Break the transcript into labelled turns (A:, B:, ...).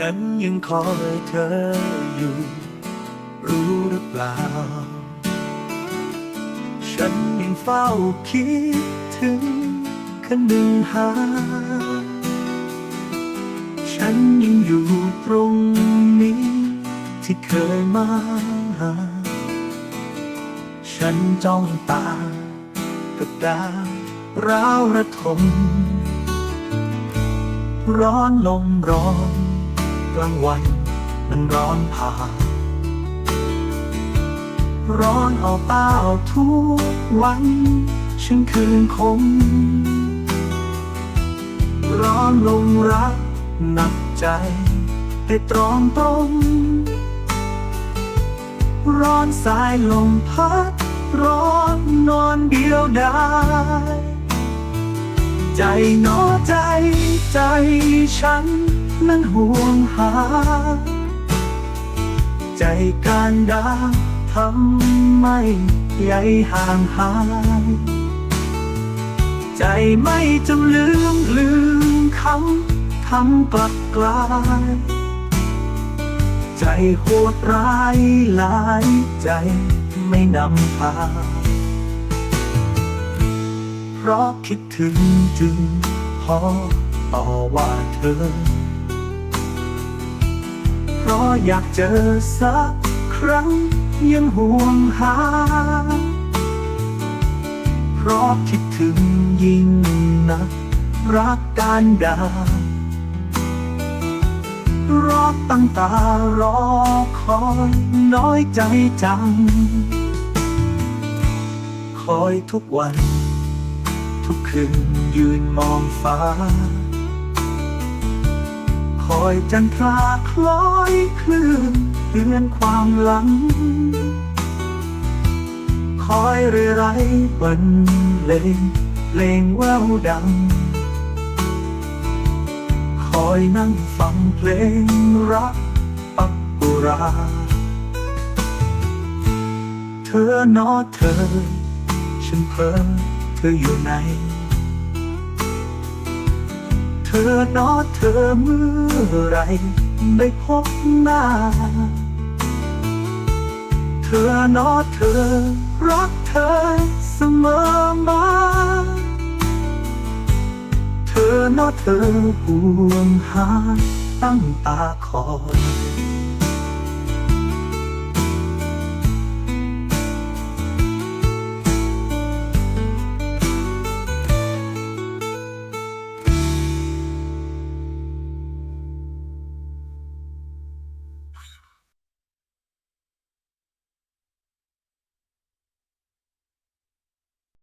A: ฉันยังคอยเธออยู่ รู้หรือเปล่า ฉันยังเฝ้าคิดถึงคันหนึ่งหา ฉันยังอยู่ตรงนี้ ที่เคยมาหา ฉันจ้องตากับดาร้าวระทมร้อนลมร้อน กลางวัน มันร้อนผ่า ร้อนเอาเป้าทุกวันฉันคืนคม ร้อนลงรักหนักใจให้ตรองตรงร้อนสายลมพัด ร้อนนอนเดียวดาย ใจหนอใจใจฉันนั้นห่วงหา ใจการดาทำไมใยห่างหาย ใจไม่จำลืมลืมคำคำกลับกลาย ใจโหดร้ายหลายใจไม่นำพา เพราะคิดถึงจึงพอต่อว่าเธอ เพราะอยากเจอสักครั้งยังห่วงหา เพราะคิดถึงยิ่งนักรักการดารอตั้งตารอคอยน้อยใจจัง คอยทุกวัน ทุกคืนยืนมองฟ้า คอยจันทราคล้อยคลื่นเตือนความหลัง คอยเรื่อยไรบรรเลงเพลงแววดัง คอยนั่งฟังเพลงรักปักบุราเธอนอเธอฉันเพ้อ ธออยู่ไหน เธอนอเธอเมื่อไรได้พบหน้า เธอนอเธอรักเธอเสมอมา เธอนอเธอห่วงหาตั้งตาคอย